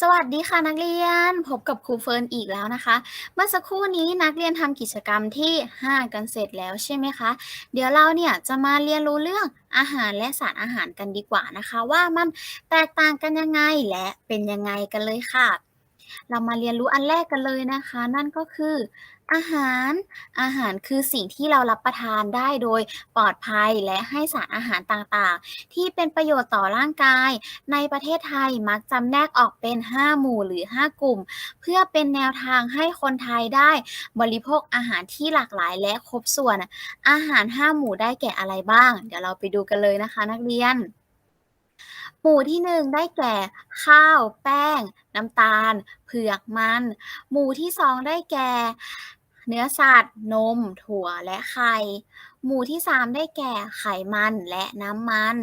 สวัสดีค่ะนักเรียน พบกับครูเฟิร์นอีกแล้วนะคะ เมื่อสักครู่นี้นักเรียนทำกิจกรรมที่ 5 กันเสร็จแล้วใช่ไหมคะ เดี๋ยวเราเนี่ยจะมาเรียนรู้เรื่องอาหารและสารอาหารกันดีกว่านะคะ ว่ามันแตกต่างกันยังไงและเป็นยังไงกันเลยค่ะ เรามาเรียนรู้อันแรกกันเลยนะคะ นั่นก็คือ อาหาร อาหารคือสิ่งที่เรารับประทานได้โดยปลอดภัยและให้สารอาหารต่างๆ ที่เป็นประโยชน์ต่อร่างกาย ในประเทศไทยมักจำแนกออกเป็น 5 หมู่หรือ 5 กลุ่ม เพื่อเป็นแนวทางให้คนไทยได้ บริโภคอาหารที่หลากหลายและครบส่วน อาหาร 5 หมู่ได้แก่อะไรบ้าง เดี๋ยวเราไปดูกันเลยนะคะ นักเรียน หมู่ที่ 1 ได้แก่ ข้าว แป้ง น้ำตาล เผือกมัน หมู่ที่ 2 ได้แก่ เนื้อสัตว์ นม ถั่วและไข่ หมู่ที่ 3 ได้แก่ไขมันและน้ำมัน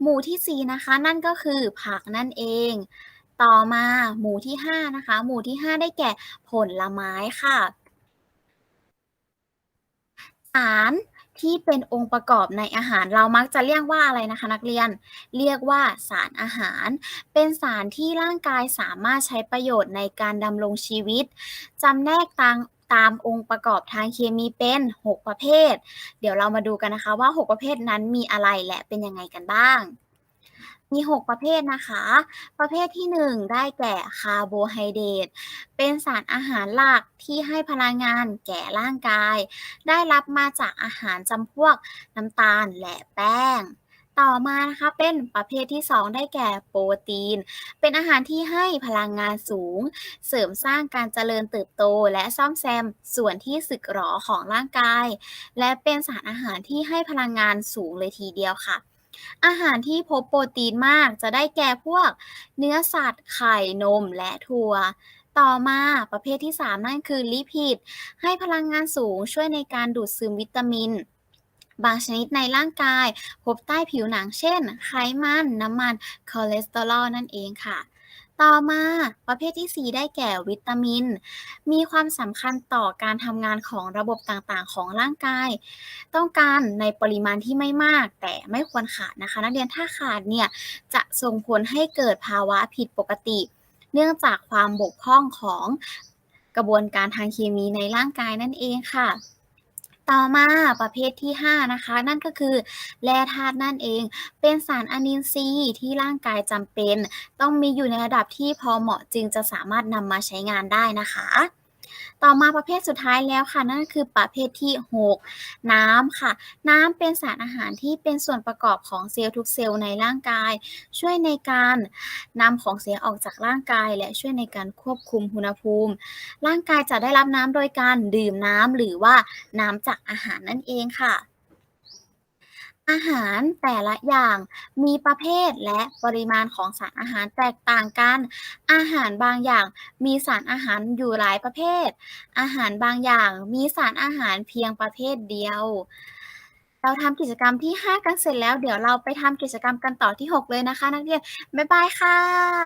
หมู่ที่ 4 นะคะนั่นก็คือผักนั่นเอง ต่อมาหมู่ที่ 5 นะคะ หมู่ที่ 5 ได้แก่ผลไม้ค่ะ สาร ที่เป็นองค์ประกอบในอาหาร เรามักจะเรียกว่าอะไรนะคะ นักเรียน เรียกว่าสารอาหาร เป็นสารที่ร่างกายสามารถใช้ประโยชน์ในการดำรงชีวิตจำแนกตามตามองค์ประกอบทางเคมีเป็น 6 ประเภท เดี๋ยวเรามาดูกันนะคะว่า 6 ประเภทนั้นมีอะไรและเป็นยังไงกันบ้าง มี 6 ประเภทนะคะ ประเภทที่ 1 ได้แก่คาร์โบไฮเดรต เป็นสารอาหารหลักที่ให้พลังงานแก่ร่างกาย ได้รับมาจากอาหารจำพวกน้ำตาลและแป้ง ต่อมานะคะเป็นประเภทที่ 2 ได้แก่โปรตีน เป็นอาหารที่ให้พลังงานสูง เสริมสร้างการเจริญเติบโต และซ่อมแซมส่วนที่สึกหรอของร่างกาย และเป็นสารอาหารที่ให้พลังงานสูงเลยทีเดียวค่ะ อาหารที่พบโปรตีนมากจะได้แก่พวกเนื้อสัตว์ไข่นมและถั่ว ต่อมาประเภทที่ 3 นั่นคือลิพิด ให้พลังงานสูงช่วยในการดูดซึมวิตามิน บางชนิดในร่างกาย พบใต้ผิวหนังเช่น ไขมัน น้ำมัน คอเลสเตอรอลนั่นเองค่ะ ต่อมาประเภทที่ 4 ได้แก่วิตามิน มีความสำคัญต่อการทำงานของระบบต่างๆ ของร่างกาย ต้องการในปริมาณที่ไม่มาก แต่ไม่ควรขาดนะคะ นักเรียนถ้าขาดเนี่ยจะส่งผลให้เกิดภาวะผิดปกติ เนื่องจากความบกพร่องของกระบวนการทางเคมีในร่างกายนั่นเองค่ะ ต่อมาประเภทที่ 5 นะคะ นั่นก็คือแร่ธาตุนั่นเอง เป็นสารอะมินทรีย์ที่ร่างกายจำเป็น ต้องมีอยู่ในระดับที่พอเหมาะจึงจะสามารถนำมาใช้งานได้นะคะ ต่อมาประเภทสุดท้ายแล้วค่ะ นั่นคือประเภทที่ 6 น้ำค่ะ น้ำเป็นสารอาหารที่เป็นส่วนประกอบของเซลล์ทุกเซลล์ในร่างกาย ช่วยในการนำของเสียออกจากร่างกาย และช่วยในการควบคุมอุณหภูมิ ร่างกายจะได้รับน้ำโดยการดื่มน้ำหรือว่าน้ำจากอาหารนั่นเองค่ะ อาหารแต่ละอย่างมีประเภทและปริมาณของสารอาหารแตกต่างกัน อาหารบางอย่างมีสารอาหารอยู่หลายประเภท อาหารบางอย่างมีสารอาหารเพียงประเภทเดียว เราทำกิจกรรมที่ 5 กันเสร็จแล้ว เดี๋ยวเราไปทำกิจกรรมกันต่อที่ 6 เลยนะคะ นักเรียน บ๊ายบายค่ะ